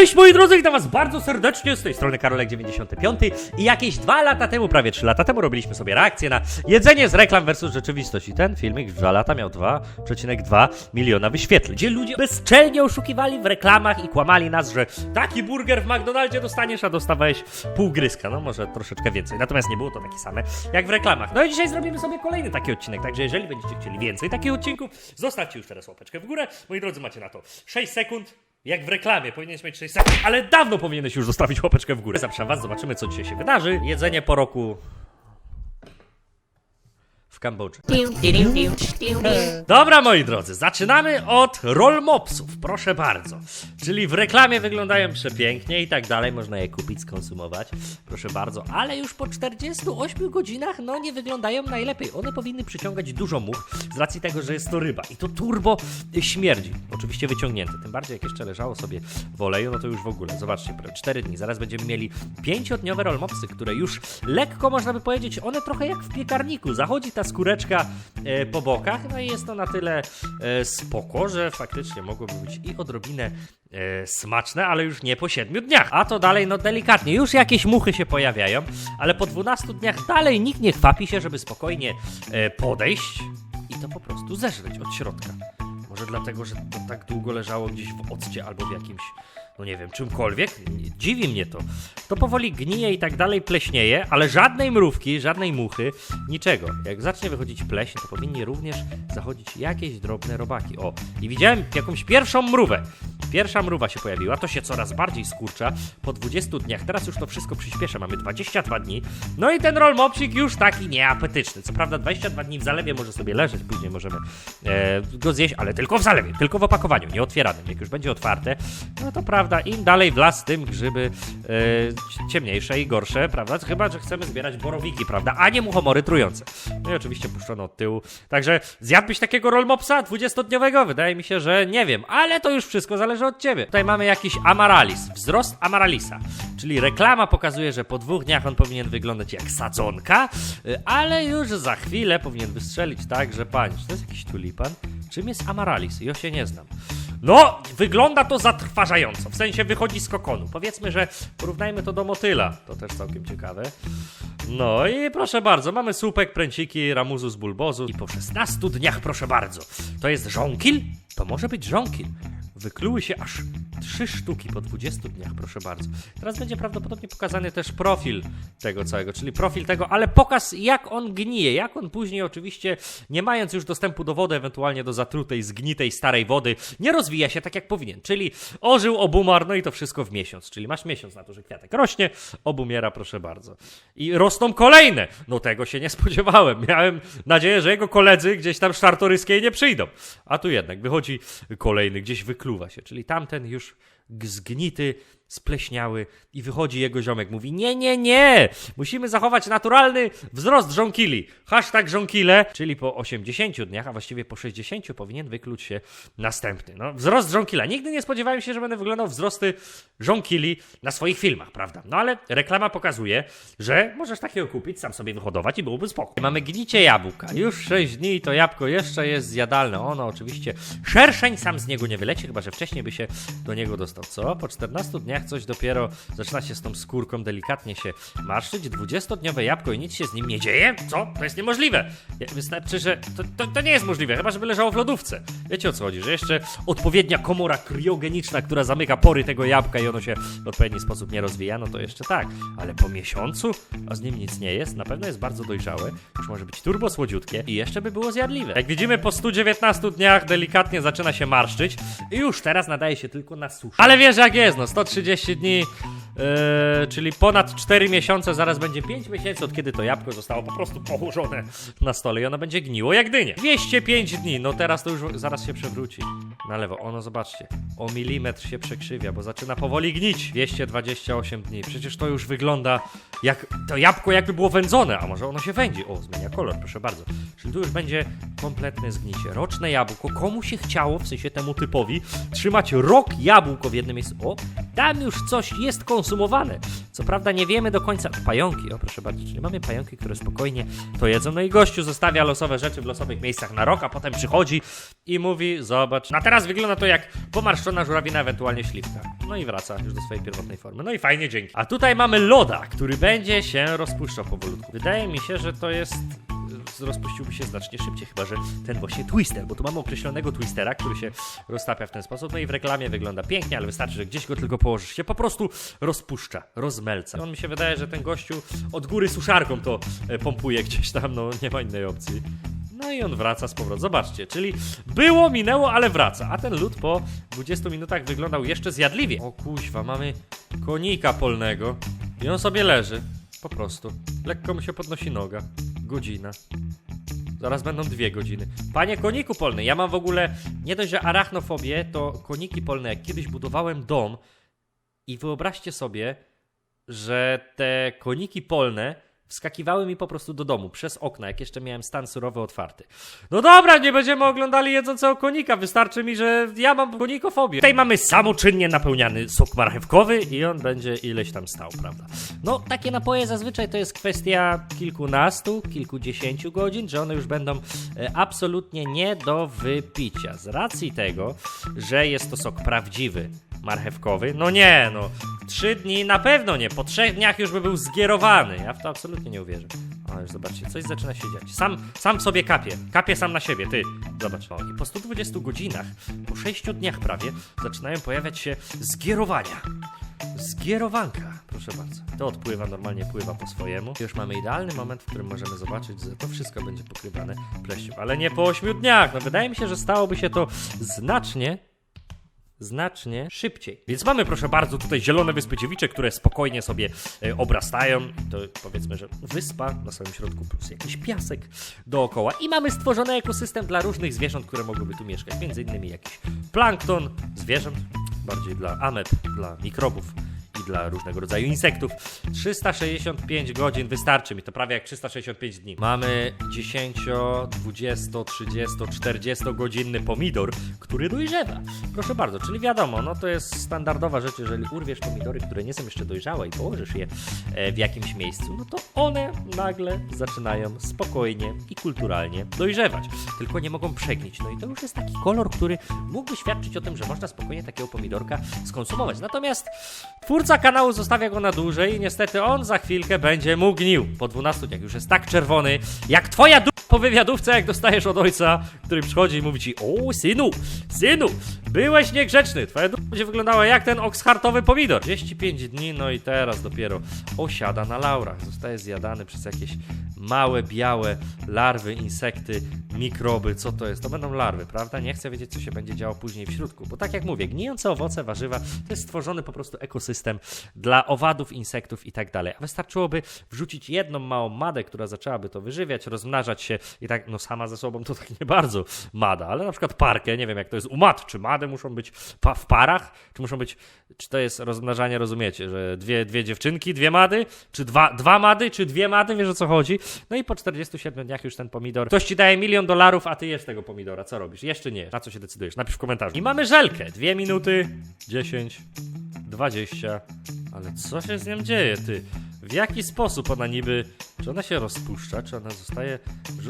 Cześć moi drodzy, witam was bardzo serdecznie, z tej strony Karolek95 i jakieś dwa lata temu, prawie trzy lata temu robiliśmy sobie reakcję na jedzenie z reklam versus rzeczywistość. I ten filmik w dwa lata miał 2,2 miliona wyświetleń, gdzie ludzie bezczelnie oszukiwali w reklamach i kłamali nas, że taki burger w McDonaldzie dostaniesz, a dostawałeś pół gryzka, no może troszeczkę więcej, natomiast nie było to takie same jak w reklamach. No i dzisiaj zrobimy sobie kolejny taki odcinek, także jeżeli będziecie chcieli więcej takich odcinków, zostawcie już teraz łapeczkę w górę, moi drodzy macie na to 6 sekund, jak w reklamie, powinieneś mieć 6 sekund, ale dawno powinieneś już zostawić łapeczkę w górę. Zapraszam was, zobaczymy co dzisiaj się wydarzy. Jedzenie po roku... w Kambodży. Dobra, moi drodzy, zaczynamy od rollmopsów, proszę bardzo. Czyli w reklamie wyglądają przepięknie i tak dalej, można je kupić, skonsumować, proszę bardzo, ale już po 48 godzinach, no nie wyglądają najlepiej. One powinny przyciągać dużo much z racji tego, że jest to ryba i to turbo śmierdzi. Oczywiście wyciągnięte, tym bardziej jak jeszcze leżało sobie w oleju, no to już w ogóle, zobaczcie, 4 dni, zaraz będziemy mieli 5-dniowe rollmopsy, które już lekko, można by powiedzieć, one trochę jak w piekarniku, zachodzi ta skóreczka e, po bokach, no i jest to na tyle e, spoko, że faktycznie mogłoby być i odrobinę e, smaczne, ale już nie po 7 dniach. A to dalej, no delikatnie, już jakieś muchy się pojawiają, ale po 12 dniach dalej nikt nie chwapi się, żeby spokojnie podejść i to po prostu zeżreć od środka. Może dlatego, że to tak długo leżało gdzieś w occie albo w jakimś, no nie wiem, czymkolwiek. Dziwi mnie to. To powoli gnije i tak dalej pleśnieje, ale żadnej mrówki, żadnej muchy, niczego. Jak zacznie wychodzić pleśń, to powinni również zachodzić jakieś drobne robaki. O, i widziałem jakąś pierwszą mrówę. Pierwsza mrówa się pojawiła, to się coraz bardziej skurcza po 20 dniach. Teraz już to wszystko przyspiesza, mamy 22 dni. No i ten rollmopsik już taki nieapetyczny. Co prawda 22 dni w zalewie może sobie leżeć, później możemy e, go zjeść, ale tylko w zalewie, tylko w opakowaniu, nie otwieranym. Jak już będzie otwarte, no to prawda, im dalej w las, tym grzyby e, ciemniejsze i gorsze, prawda? Chyba, że chcemy zbierać borowiki, prawda? A nie muchomory trujące. No i oczywiście puszczono od tyłu. Także zjadłbyś takiego rollmopsa 20-dniowego? Wydaje mi się, że nie wiem, ale to już wszystko zależy od ciebie. Tutaj mamy jakiś amaralis, wzrost amaralisa, czyli reklama pokazuje, że po dwóch dniach on powinien wyglądać jak sadzonka, y, ale już za chwilę powinien wystrzelić tak, że patrz, to jest jakiś tulipan? Czym jest amaralis? Ja się nie znam. No, wygląda to zatrważająco, w sensie wychodzi z kokonu. Powiedzmy, że porównajmy to do motyla, to też całkiem ciekawe. No i proszę bardzo, mamy słupek, pręciki, ramuzu z bulbozu i po 16 dniach, proszę bardzo, to jest żonkil? To może być żonkil. Wykluły się aż trzy sztuki po 20 dniach, proszę bardzo. Teraz będzie prawdopodobnie pokazany też profil tego całego, czyli profil tego, ale pokaz jak on gnije, jak on później oczywiście, nie mając już dostępu do wody, ewentualnie do zatrutej, zgnitej, starej wody, nie rozwija się tak jak powinien, czyli ożył, obumarł, no i to wszystko w miesiąc, czyli masz miesiąc na to, że kwiatek rośnie, obumiera, proszę bardzo. I rosną kolejne, no tego się nie spodziewałem, miałem nadzieję, że jego koledzy gdzieś tam z czartoryskiej nie przyjdą, a tu jednak wychodzi kolejny, gdzieś wykluwa się, czyli tamten już zgnity, spleśniały i wychodzi jego ziomek, mówi nie, nie, nie, musimy zachować naturalny wzrost żonkili, hashtag żonkile, czyli po 80 dniach, a właściwie po 60 powinien wykluć się następny, no wzrost żonkila, nigdy nie spodziewałem się, że będę wyglądał wzrosty żonkili na swoich filmach, prawda, no ale reklama pokazuje, że możesz takiego kupić, sam sobie wyhodować i byłoby spoko. Mamy gnicie jabłka, już 6 dni to jabłko jeszcze jest zjadalne, ono oczywiście, szerszeń sam z niego nie wyleci, chyba że wcześniej by się do niego dostał, co? Po 14 dniach coś dopiero zaczyna się z tą skórką delikatnie się marszczyć, 20-dniowe jabłko i nic się z nim nie dzieje? Co? To jest niemożliwe. Wystarczy, że to, to, to nie jest możliwe, chyba żeby leżało w lodówce. Wiecie o co chodzi, że jeszcze odpowiednia komora kriogeniczna, która zamyka pory tego jabłka i ono się w odpowiedni sposób nie rozwija, no to jeszcze tak. Ale po miesiącu, a z nim nic nie jest, na pewno jest bardzo dojrzałe, już może być turbo słodziutkie i jeszcze by było zjadliwe. Jak widzimy, po 119 dniach delikatnie zaczyna się marszczyć i już teraz nadaje się tylko na suszę. Ale wiesz jak jest, no 130 dni, yy, czyli ponad 4 miesiące, zaraz będzie 5 miesięcy od kiedy to jabłko zostało po prostu położone na stole i ono będzie gniło jak dynie. 205 dni, no teraz to już zaraz się przewróci na lewo. Ono, zobaczcie, o milimetr się przekrzywia, bo zaczyna powoli gnić. 228 dni, przecież to już wygląda jak to jabłko jakby było wędzone, a może ono się wędzi. O, zmienia kolor, proszę bardzo. Czyli tu już będzie kompletne zgnicie. Roczne jabłko, komu się chciało, w sensie temu typowi, trzymać rok jabłko w jednym miejscu. O, tam już coś jest konsumowane. Co prawda nie wiemy do końca. Pająki, o proszę bardzo, czyli mamy pająki, które spokojnie to jedzą. No i gościu zostawia losowe rzeczy w losowych miejscach na rok, a potem przychodzi i mówi: Zobacz. A teraz wygląda to jak pomarszczona żurawina, ewentualnie śliwka. No i wraca już do swojej pierwotnej formy. No i fajnie, dzięki. A tutaj mamy loda, który będzie się rozpuszczał powolutku. Wydaje mi się, że to jest rozpuściłby się znacznie szybciej, chyba że ten właśnie twister, bo tu mamy określonego twistera, który się roztapia w ten sposób, no i w reklamie wygląda pięknie, ale wystarczy, że gdzieś go tylko położysz, się po prostu rozpuszcza, rozmelca. On mi się wydaje, że ten gościu od góry suszarką to e, pompuje gdzieś tam, no nie ma innej opcji. No i on wraca z powrotem. Zobaczcie, czyli było, minęło, ale wraca. A ten lód po 20 minutach wyglądał jeszcze zjadliwie. O kuźwa, mamy konika polnego i on sobie leży. Po prostu. Lekko mu się podnosi noga. Godzina. Zaraz będą dwie godziny. Panie koniku polny, ja mam w ogóle nie dość, że arachnofobię, to koniki polne, jak kiedyś budowałem dom i wyobraźcie sobie, że te koniki polne wskakiwały mi po prostu do domu przez okna, jak jeszcze miałem stan surowy otwarty. No dobra, nie będziemy oglądali jedzącego konika, wystarczy mi, że ja mam konikofobię. Tutaj mamy samoczynnie napełniany sok marchewkowy i on będzie ileś tam stał, prawda? No, takie napoje zazwyczaj to jest kwestia kilkunastu, kilkudziesięciu godzin, że one już będą e, absolutnie nie do wypicia. Z racji tego, że jest to sok prawdziwy, marchewkowy? No nie, no. Trzy dni na pewno nie. Po trzech dniach już by był zgierowany. Ja w to absolutnie nie uwierzę. O, już zobaczcie, coś zaczyna się dziać. Sam, sam sobie kapie. Kapie sam na siebie, ty. Zobacz. O, i po 120 godzinach, po 6 dniach prawie, zaczynają pojawiać się zgierowania. Zgierowanka, proszę bardzo. To odpływa, normalnie pływa po swojemu. Już mamy idealny moment, w którym możemy zobaczyć, że to wszystko będzie pokrywane pleścią. Ale nie po 8 dniach. No wydaje mi się, że stałoby się to znacznie znacznie szybciej. Więc mamy, proszę bardzo, tutaj zielone wyspy które spokojnie sobie e, obrastają. To powiedzmy, że wyspa na samym środku plus jakiś piasek dookoła. I mamy stworzony ekosystem dla różnych zwierząt, które mogłyby tu mieszkać. Między innymi jakiś plankton, zwierząt, bardziej dla ameb, dla mikrobów i dla różnego rodzaju insektów. 365 godzin wystarczy mi, to prawie jak 365 dni. Mamy 10, 20, 30, 40 godzinny pomidor, który dojrzewa. Proszę bardzo, czyli wiadomo, no to jest standardowa rzecz, jeżeli urwiesz pomidory, które nie są jeszcze dojrzałe i położysz je e, w jakimś miejscu, no to one nagle zaczynają spokojnie i kulturalnie dojrzewać. Tylko nie mogą przegnić. No i to już jest taki kolor, który mógłby świadczyć o tym, że można spokojnie takiego pomidorka skonsumować. Natomiast twórca kanału zostawia go na dłużej i niestety on za chwilkę będzie mu gnił. Po 12 dniach już jest tak czerwony, jak twoja du po wywiadówce, jak dostajesz od ojca, który przychodzi i mówi ci O, synu, synu, byłeś niegrzeczny. Twoja du będzie wyglądała jak ten okshartowy pomidor. 35 dni, no i teraz dopiero osiada na laurach. Zostaje zjadany przez jakieś małe, białe larwy, insekty, mikroby. Co to jest? To będą larwy, prawda? Nie chcę wiedzieć, co się będzie działo później w środku. Bo tak jak mówię, gnijące owoce, warzywa to jest stworzony po prostu ekosystem dla owadów, insektów i tak dalej. A wystarczyłoby wrzucić jedną małą madę, która zaczęłaby to wyżywiać, rozmnażać się i tak, no sama ze sobą to tak nie bardzo mada, ale na przykład parkę, nie wiem jak to jest u mat, czy muszą być pa w parach, czy muszą być, czy to jest rozmnażanie, rozumiecie, że dwie, dwie dziewczynki, dwie mady, czy dwa, dwa mady, czy dwie mady, wiesz o co chodzi? No i po 47 dniach już ten pomidor, ktoś ci daje milion dolarów, a ty jesz tego pomidora, co robisz? Jeszcze nie, na co się decydujesz? Napisz w komentarzu. I mamy żelkę, dwie minuty, 10, 20, ale co się z nią dzieje, ty? W jaki sposób ona niby. Czy ona się rozpuszcza, czy ona zostaje.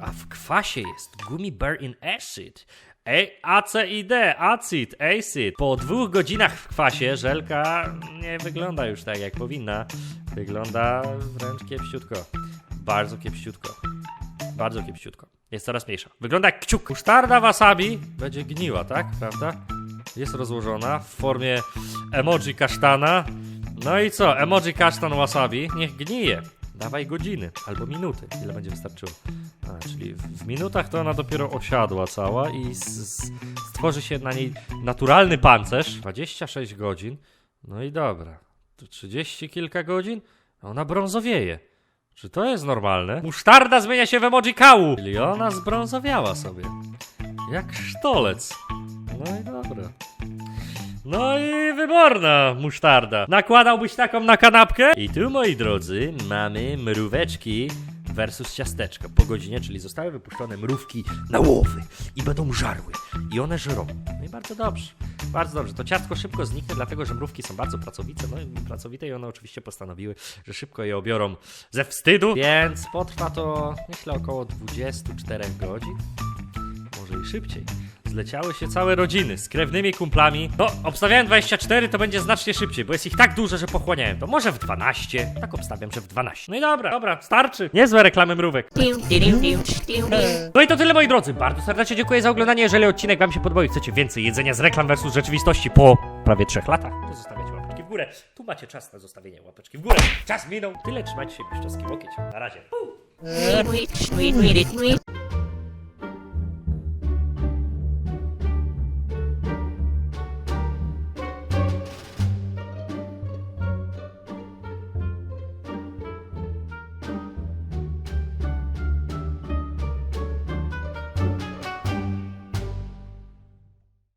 A w kwasie jest. Gummy Bear in Acid. Ej, ACID, acid, acid. Po dwóch godzinach w kwasie żelka nie wygląda już tak jak powinna. Wygląda wręcz kiepściutko. Bardzo kiepściutko. Bardzo kiepściutko. Jest coraz mniejsza. Wygląda jak kciuk. Musztarda wasabi będzie gniła, tak? Prawda? Jest rozłożona w formie emoji kasztana. No i co? Emoji kasztan wasabi niech gnije. Dawaj godziny albo minuty. Ile będzie wystarczyło? A, czyli w, minutach to ona dopiero osiadła cała i stworzy się na niej naturalny pancerz. 26 godzin. No i dobra. To 30 kilka godzin? Ona brązowieje. Czy to jest normalne? Musztarda zmienia się w emoji kału! Czyli ona zbrązowiała sobie. Jak sztolec. No i dobra. No i wyborna musztarda. Nakładałbyś taką na kanapkę? I tu, moi drodzy, mamy mróweczki versus ciasteczka po godzinie, czyli zostały wypuszczone mrówki na łowy i będą żarły. I one żrą. No i bardzo dobrze. Bardzo dobrze. To ciastko szybko zniknie, dlatego że mrówki są bardzo pracowite, no i pracowite i one oczywiście postanowiły, że szybko je obiorą ze wstydu, więc potrwa to myślę około 24 godzin może i szybciej. Zleciały się całe rodziny z krewnymi kumplami. No, obstawiałem 24, to będzie znacznie szybciej, bo jest ich tak dużo, że pochłaniałem. To może w 12. Tak obstawiam, że w 12. No i dobra, dobra, starczy. Niezłe reklamy mrówek. No i to tyle moi drodzy. Bardzo serdecznie dziękuję za oglądanie. Jeżeli odcinek wam się podobał i chcecie więcej jedzenia z reklam versus rzeczywistości po prawie 3 latach, to zostawiacie łapeczki w górę. Tu macie czas na zostawienie łapeczki w górę. Czas minął. Tyle, trzymajcie się, piszczowski łokieć. Na razie.